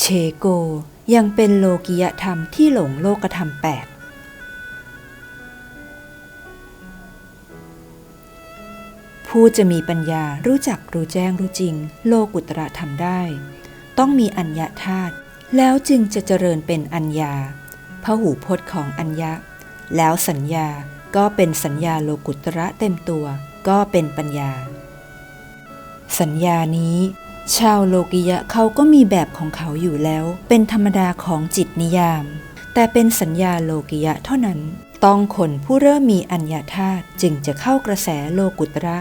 เชโกยังเป็นโลกิยธรรมที่หลงโลกธรรมแปดผู้จะมีปัญญารู้จักรู้แจ้งรู้จริง โลกุตระธรรมได้ ต้องมีอัญญาธาตุแล้วจึงจะเจริญเป็นอัญญาพหูพจน์ของอัญญะ แล้วสัญญาก็เป็นสัญญาโลกุตระเต็มตัว ก็เป็นปัญญา สัญญานี้ ชาวโลกิยะเขาก็มีแบบของเขาอยู่แล้ว เป็นธรรมดาของจิตนิยาม แต่เป็นสัญญาโลกิยะเท่านั้น ต้องคนผู้เริ่มมีอัญญาธาตุจึงจะเข้ากระแสโลกุตระ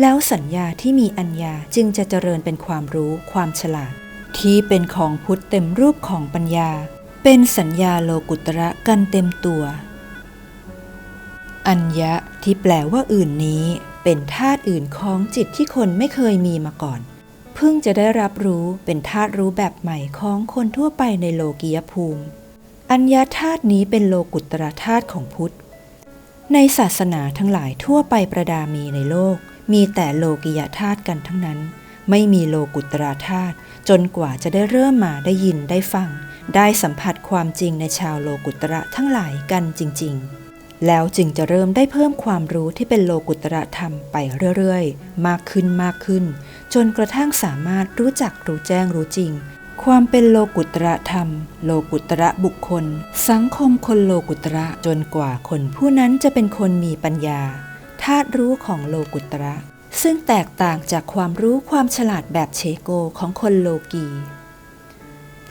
แล้วสัญญาที่มีอัญญาจึงจะเจริญเป็นความรู้ความฉลาด ที่เป็นของพุทธเต็มรูปของปัญญา เป็นสัญญาโลกุตระกันเต็มตัว อัญญะที่แปลว่าอื่นนี้ เป็นธาตุอื่นของจิตที่คนไม่เคยมีมาก่อน เพิ่งจะได้รับรู้เป็นธาตุรู้แบบใหม่ของคนทั่วไปในโลกียภูมิ อัญญาธาตุนี้เป็นโลกุตรธาตุของพุทธ ในศาสนาทั้งหลายทั่วไปประดามีในโลก มีแต่โลกิยธาตุกันทั้งนั้น ไม่มีโลกุตรธาตุจนกว่าจะได้เริ่มมาได้ยินได้ฟัง ได้สัมผัสความจริงในชาวโลกุตระทั้งหลายกันจริง ๆ แล้วจึงจะเริ่มได้เพิ่มความรู้ที่เป็นโลกุตระธรรมไปเรื่อยๆ มากขึ้นมากขึ้น จนกระทั่งสามารถรู้จักรู้แจ้งรู้จริง ความเป็นโลกุตระธรรม โลกุตระบุคคล สังคมคนโลกุตระจนกว่าคนผู้นั้นจะเป็นคนมีปัญญาธาตุรู้ของโลกุตระ ซึ่งแตกต่างจากความรู้ความฉลาดแบบเชโกของคนโลกี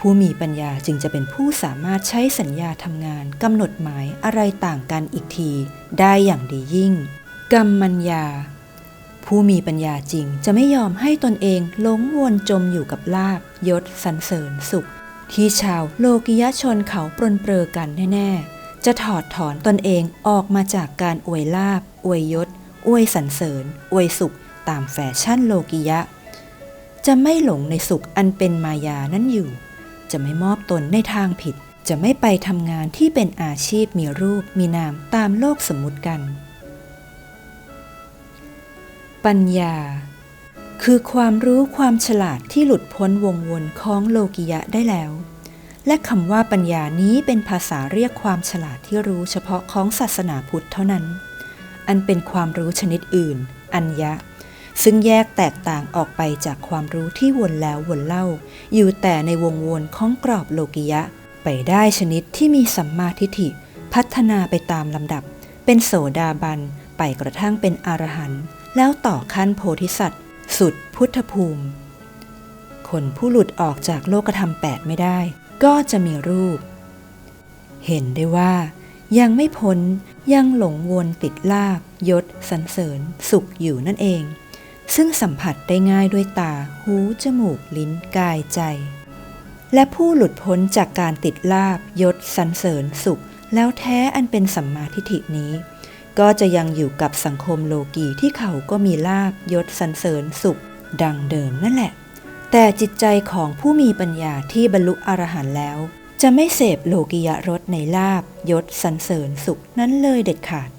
ผู้มีปัญญาจึงจะเป็นผู้สามารถใช้สัญญาทำงานกำหนดหมายอะไรต่างกันอีกที ได้อย่างดียิ่ง กรรมัญญา ผู้มีปัญญาจริงจะไม่ยอมให้ตนเองหลงวนจมอยู่กับลาบยศสรรเสริญสุข ที่ชาวโลกิยชนเขาปรนเปรอกันแน่ๆ จะถอดถอนตนเองออกมาจากการอวยลาบ อวยยศ อวยสรรเสริญ อวยสุข ตามแฟชั่นโลกิยะ จะไม่หลงในสุขอันเป็นมายานั้นอยู่ จะไม่มอบตนในทางผิด จะไม่ไปทำงานที่เป็นอาชีพมีรูปมีนามตามโลกสมมุติกัน ปัญญา คือความรู้ความฉลาดที่หลุดพ้นวงวนของโลกิยะได้แล้ว และคำว่าปัญญานี้เป็นภาษาเรียกความฉลาดที่รู้เฉพาะของศาสนาพุทธเท่านั้น อันเป็นความรู้ชนิดอื่น อัญญะ ซึ่งแยกแตกต่างออกไปจากความรู้ที่วนแล้ววนเล่า อยู่แต่ในวงวนของกรอบโลกิยะ ไปได้ชนิดที่มีสัมมาทิฏฐิ พัฒนาไปตามลำดับ เป็นโสดาบัน ไปกระทั่งเป็นอรหันต์แล้วต่อขั้นโพธิสัตว์ สุดพุทธภูมิ คนผู้หลุดออกจากโลกธรรมแปดไม่ได้ ก็จะมีรูป เห็นได้ว่ายังไม่พ้นยังหลงวนติดลาบยศสรรเสริญสุขอยู่นั่นเอง ซึ่งสัมผัสได้ง่ายด้วยตา หู จมูก ลิ้น กาย ใจ และผู้หลุดพ้นจากการติดลาบยศสรรเสริญสุข แล้วแท้อันเป็นสัมมาทิฏฐินี้ ก็จะยังอยู่กับสังคมโลกีที่เขาก็มีลาบยศสรรเสริญสุข ดังเดิมนั่นแหละ แต่จิตใจของผู้มีปัญญาที่บรรลุอรหันต์แล้ว จะไม่เสพโลกิยรสในลาบยศสรรเสริญสุขนั้นเลยเด็ดขาด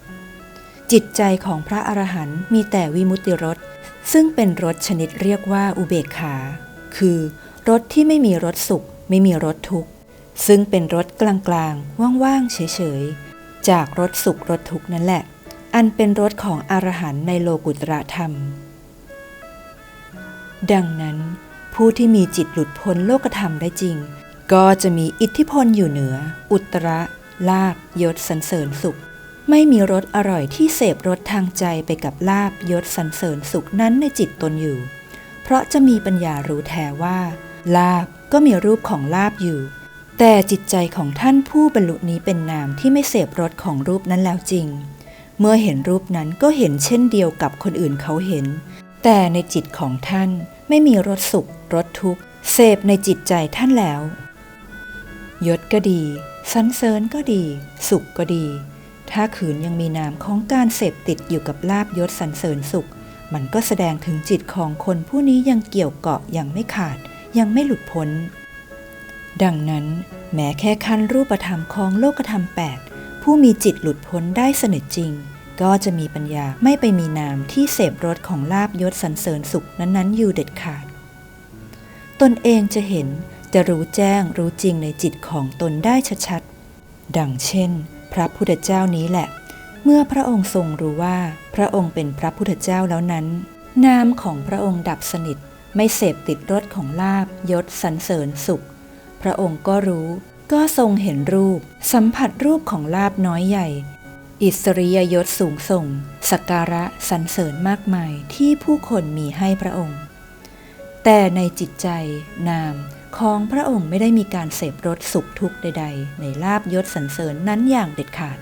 จิตใจของพระอรหันต์มีแต่วิมุตติรส ซึ่งเป็นรสชนิดเรียกว่าอุเบกขา คือรสที่ไม่มีรสสุข ไม่มีรสทุกข์ ซึ่งเป็นรสกลางๆ ว่างๆ เฉยๆ จากรสสุขรสทุกข์นั่นแหละ อันเป็นรสของอรหันต์ในโลกุตระธรรม ดังนั้น ผู้ที่มีจิตหลุดพ้นโลกธรรมได้จริง ก็จะมีอิทธิพลอยู่เหนือ อุตระลาบยศสรรเสริญสุข ไม่มีรสอร่อยที่เสพรสทางใจไปกับลาบยศสรรเสริญสุขนั้นในจิตตนอยู่ เพราะจะมีปัญญารู้แท้ว่า ลาบก็มีรูปของลาบอยู่ แต่จิตใจของท่านผู้บรรลุนี้เป็นนามที่ไม่เสพรสของรูปนั้นแล้วจริง เมื่อเห็นรูปนั้นก็เห็นเช่นเดียวกับคนอื่นเขาเห็น แต่ในจิตของท่านไม่มีรสสุขรสทุกข์เสพในจิตใจท่านแล้ว ยศก็ดีสรรเสริญก็ดี สุขก็ดี ถ้าขืนยังมีนามของการเสพติดอยู่กับลาบยศสรรเสริญสุข มันก็แสดงถึงจิตของคนผู้นี้ยังเกี่ยวเกาะยังไม่ขาด ยังไม่หลุดพ้น ดังนั้น แม้แค่ขั้นรูปธรรมของโลกธรรมแปดผู้มีจิตหลุดพ้นได้สนิทจริง ก็จะมีปัญญาไม่ไปมีนามที่เสพรสของลาบยศสรรเสริญสุขนั้นๆ อยู่เด็ดขาด ตนเองจะเห็นจะรู้แจ้งรู้จริงในจิตของตนได้ชัดๆดังเช่น พระพุทธเจ้านี้แหละ เมื่อพระองค์ทรงรู้ว่าพระองค์เป็นพระพุทธเจ้าแล้วนั้น นามของพระองค์ดับสนิทไม่เสพติดรสของลาบยศสรรเสริญสุข พระองค์ก็รู้ ก็ทรงเห็นรูป สัมผัสรูปของลาบน้อยใหญ่ อิสริยยศสูงส่งสักการะสรรเสริญมากมายที่ผู้คนมีให้พระองค์ แต่ในจิตใจนาม ของพระองค์ไม่ได้มีการเสพรสสุขทุกข์ใด ๆ ในลาบยศสรรเสริญนั้นอย่างเด็ดขาด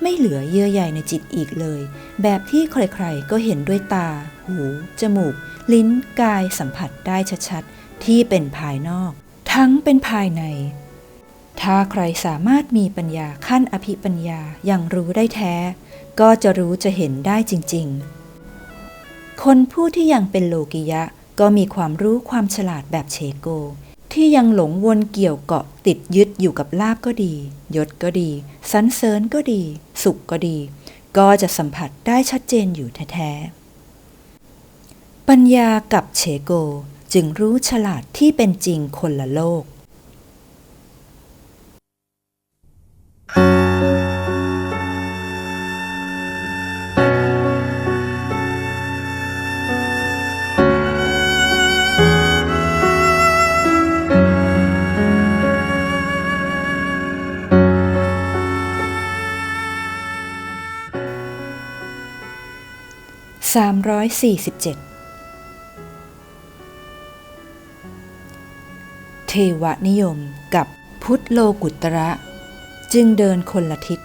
ไม่เหลือเยื่อใยในจิตอีกเลย แบบที่ใครๆก็เห็นด้วยตา หู จมูก ลิ้น กายสัมผัสได้ชัดๆ ที่เป็นภายนอก ทั้งเป็นภายใน ถ้าใครสามารถมีปัญญาขั้นอภิปัญญาอย่างรู้ได้แท้ ก็จะรู้จะเห็นได้จริง ๆ คนผู้ที่ยังเป็นโลกิยะก็มีความรู้ความฉลาดแบบเชโก ที่ยังหลงวนเกี่ยวเกาะติดยึดอยู่กับลาบก็ดี ยศก็ดีสันเสริญก็ดี สุขก็ดี ก็จะสัมผัสได้ชัดเจนอยู่แท้ๆปัญญากับเชโกจึงรู้ฉลาดที่เป็นจริงคนละโลก 347 เทวนิยมกับพุทธโลกุตระ จึงเดินคนละทิศ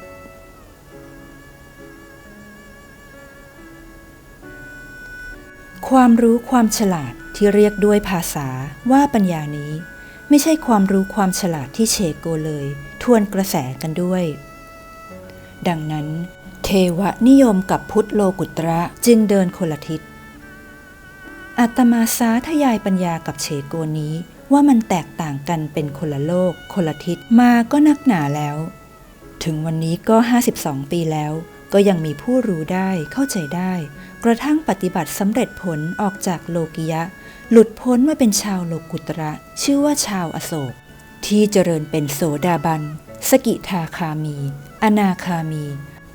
ความรู้ความฉลาดที่เรียกด้วยภาษาว่าปัญญานี้ ไม่ใช่ความรู้ความฉลาดที่เชโกเลย ทวนกระแสกันด้วย ดังนั้น เทวนิยมกับพุทธโลกุตระจึงเดินคนละทิศ อัตมาสาทยายปัญญากับเชโกนี้ว่ามันแตกต่างกันเป็นคนละโลก คนละทิศมาก็นักหนาแล้ว ถึงวันนี้ก็ 52 ปีแล้ว ก็ยังมีผู้รู้ได้เข้าใจได้ กระทั่งปฏิบัติสำเร็จผลออกจากโลกิยะ หลุดพ้นมาเป็นชาวโลกุตระ ชื่อว่าชาวอโศก ที่เจริญเป็นโสดาบัน สกิทาคามี อนาคามี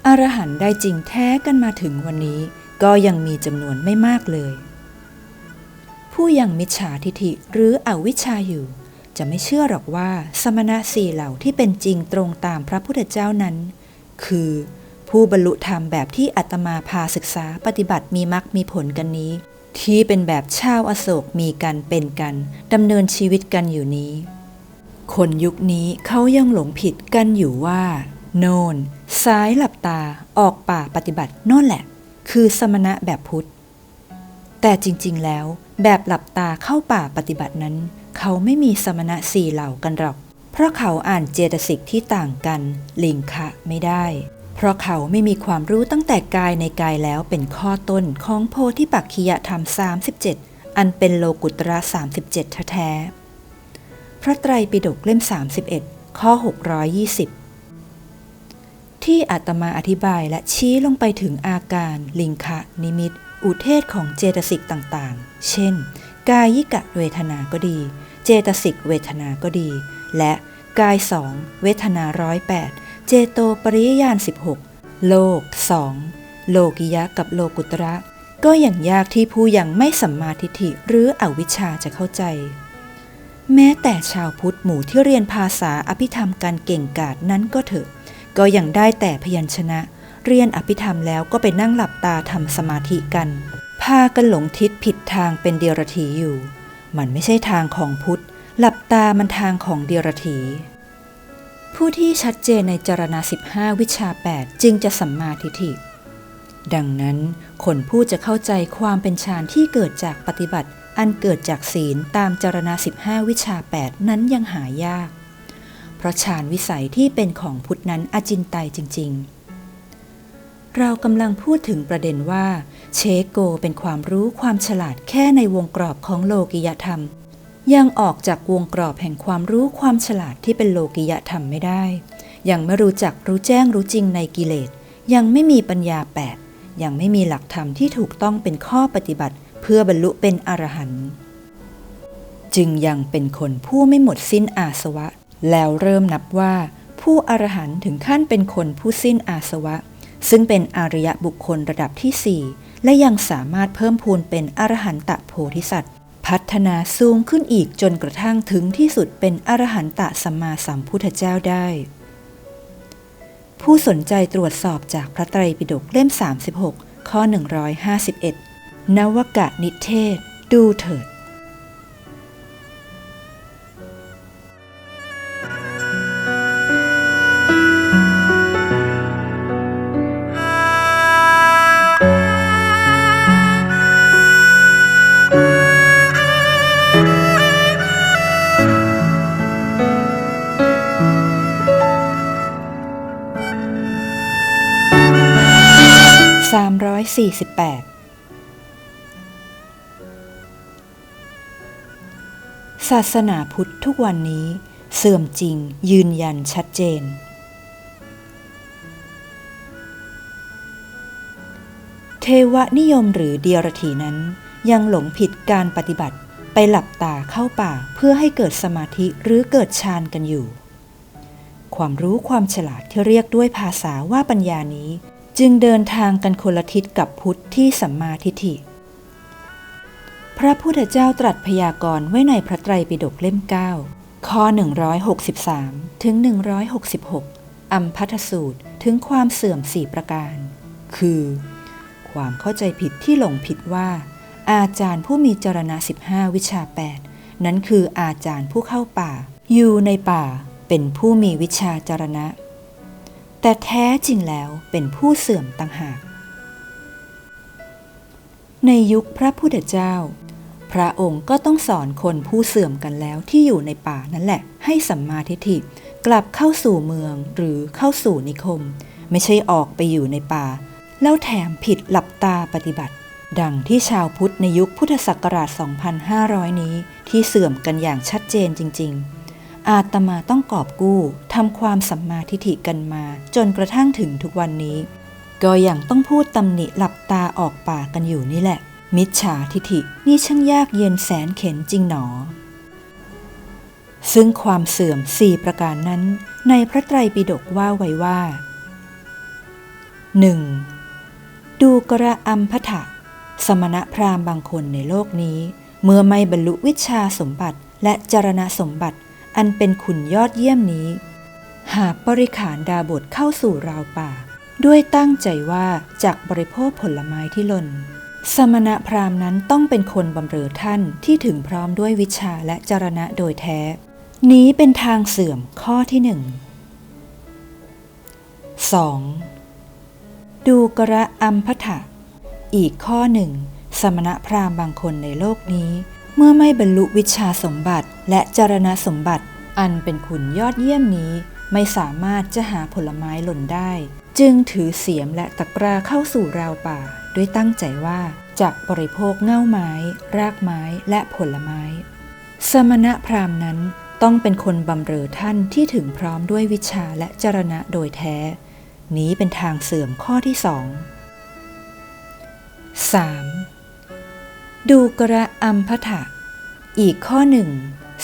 อรหันต์ได้จริงแท้กันมาถึงวันนี้ก็ยังมีจำนวนไม่มากเลย ผู้ยังมิจฉาทิฐิหรืออวิชชาอยู่ จะไม่เชื่อหรอกว่าสมณะสี่เหล่าที่เป็นจริงตรงตามพระพุทธเจ้านั้น คือผู้บรรลุธรรมแบบที่อาตมาพาศึกษาปฏิบัติมีมรรคมีผลกันนี้ ที่เป็นแบบชาวอโศกมีกันเป็นกันดำเนินชีวิตกันอยู่นี้ คนยุคนี้เขายังหลงผิดกันอยู่ว่า โนนซ้ายหลับตาออกป่าปฏิบัติโน่นแหละ คือสมณะแบบพุทธ แต่จริงๆ แล้วแบบหลับตาเข้าป่าปฏิบัตินั้น เขาไม่มีสมณะสี่เหล่ากันหรอก เพราะเขาอ่านเจตสิกที่ต่างกัน ลิงคะไม่ได้ เพราะเขาไม่มีความรู้ตั้งแต่กายในกายแล้วเป็นข้อต้นของโพธิปักขิยธรรม 37 อันเป็นโลกุตระ 37 แท้ๆพระไตรปิฎกเล่ม 31 ข้อ 620 ที่อาตมาอธิบายและชี้ลงไปถึงอาการลิงคะนิมิต อุเทศของเจตสิกต่างๆ เช่น กายิกะเวทนาก็ดี เจตสิกเวทนาก็ดี และกายสองเวทนาร้อยแปดเจโตปริยญาณ16โลกสองโลกิยะกับโลกุตระ ก็อย่างยากที่ผู้ยังไม่สัมมาทิฏฐิหรืออวิชชาจะเข้าใจ แม้แต่ชาวพุทธหมู่ที่เรียนภาษาอภิธรรมการเก่งกาจนั้นก็เถอะ ก็ยังได้แต่พยัญชนะ เรียนอภิธรรมแล้วก็ไปนั่งหลับตาทำสมาธิกัน พากันหลงทิศผิดทางเป็นเดียรถีอยู่ มันไม่ใช่ทางของพุทธ หลับตามันทางของเดียรถีผู้ที่ชัดเจนในจรณา15 วิชา 8 จึงจะสัมมาทิฏฐิ ดังนั้นคนผู้จะเข้าใจความเป็นฌานที่เกิดจากปฏิบัติ อันเกิดจากศีลตามจรณา15 วิชา 8 นั้นยังหายาก เพราะฌานวิสัยที่เป็นของพุทธนั้นอจินไตยจริง ๆ เรากำลังพูดถึงประเด็นว่า เชโกเป็นความรู้ความฉลาดแค่ในวงกรอบของโลกิยธรรม ยังออกจากวงกรอบแห่งความรู้ความฉลาดที่เป็นโลกิยธรรมไม่ได้ ยังไม่รู้จักรู้แจ้งรู้จริงในกิเลส ยังไม่มีปัญญาแปดยังไม่มีหลักธรรมที่ถูกต้องเป็นข้อปฏิบัติ เพื่อบรรลุเป็นอรหันต์จึงยังเป็นคนผู้ไม่หมดสิ้นอาสวะ แล้วเริ่มนับว่าผู้อรหันต์ถึงขั้นเป็นคนผู้สิ้นอาสวะ ซึ่งเป็นอริยบุคคลระดับที่สี่และยังสามารถเพิ่มพูนเป็นอรหันตะโพธิสัตว์ พัฒนาสูงขึ้นอีกจนกระทั่งถึงที่สุดเป็นอรหันตะสัมมาสัมพุทธเจ้าได้ ผู้สนใจตรวจสอบจากพระไตรปิฎกเล่ม 36 ข้อ 151 นวกะนิเทศ ดูเถิด 48 ศาสนาพุทธทุกวันนี้เสื่อมจริงยืนยันชัดเจน เทวนิยมหรือเดียรถีนั้นยังหลงผิดการปฏิบัติไปหลับตาเข้าป่าเพื่อให้เกิดสมาธิหรือเกิดฌานกันอยู่ ความรู้ความฉลาดที่เรียกด้วยภาษาว่าปัญญานี้ จึงเดินทางกันคนละทิศกับพุทธที่สัมมาทิฏฐิ พระพุทธเจ้าตรัสพยากรณ์ไว้ในพระไตรปิฎกเล่ม 9 ข้อ 163 ถึง 166 อัมพัทสูตรถึงความเสื่อมสี่ประการ คือ ความเข้าใจผิดที่หลงผิดว่า อาจารย์ผู้มีจรณะ 15 วิชา 8 นั้นคืออาจารย์ผู้เข้าป่า อยู่ในป่าเป็นผู้มีวิชาจรณะ แต่แท้จริงแล้วเป็นผู้เสื่อมต่างหาก ในยุคพระพุทธเจ้า พระองค์ก็ต้องสอนคนผู้เสื่อมกันแล้วที่อยู่ในป่านั่นแหละ ให้สัมมาทิฏฐิกลับเข้าสู่เมืองหรือเข้าสู่นิคม ไม่ใช่ออกไปอยู่ในป่า แล้วแถมผิดหลับตาปฏิบัติ ดังที่ชาวพุทธในยุคพุทธศักราช 2500 นี้ที่เสื่อมกันอย่างชัดเจนจริง ๆ อาตมาต้องกอบกู้ทำความสัมมาทิฏฐิกันมา จนกระทั่งถึงทุกวันนี้ ก็ยังต้องพูดตำหนิหลับตาออกปากกันอยู่นี่แหละ มิจฉาทิฏฐินี่ช่างยากเย็นแสนเข็นจริงหนอ ซึ่งความเสื่อมสี่ประการนั้น ในพระไตรปิฎกว่าไว้ว่า 1. ดูกระอัมพทะสมณพราหมณ์บางคนในโลกนี้ เมื่อไม่บรรลุวิชาสมบัติและจรณะสมบัติ อันเป็นขุนยอดเยี่ยมนี้ หากบริขารดาบทเข้าสู่ราวป่า ด้วยตั้งใจว่าจากบริโภคผลไม้ที่ลน สมณะพราหมณ์นั้นต้องเป็นคนบำเรอท่านที่ถึงพร้อมด้วยวิชาและจรณะโดยแท้ นี้เป็นทางเสื่อมข้อที่หนึ่ง 2. ดูกระอัมพทะอีกข้อหนึ่ง สมณพราหมณ์บางคนในโลกนี้ เมื่อไม่บรรลุวิชาสมบัติและจารณสมบัติ อันเป็นขุนยอดเยี่ยมนี้ไม่สามารถจะหาผลไม้หล่นได้ จึงถือเสียมและตะกร้าเข้าสู่ราวป่า ด้วยตั้งใจว่าจะบริโภคเง่าไม้ รากไม้และผลไม้ สมณะพราหมณ์นั้นต้องเป็นคนบำเรอท่านที่ถึงพร้อมด้วยวิชาและจรณะโดยแท้ นี้เป็นทางเสื่อมข้อที่สอง 3. ดูกระอัมพทะอีกข้อหนึ่ง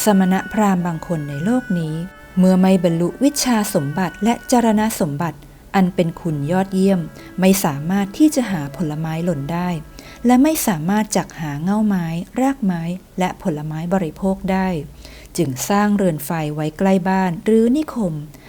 สมณพราหมณ์บางคนในโลกนี้ เมื่อไม่บรรลุวิชาสมบัติและจรณะสมบัติ อันเป็นคุณยอดเยี่ยม ไม่สามารถที่จะหาผลไม้หล่นได้ และไม่สามารถจักหาเง่าไม้ รากไม้ และผลไม้บริโภคได้ จึงสร้างเรือนไฟไว้ใกล้บ้านหรือนิคม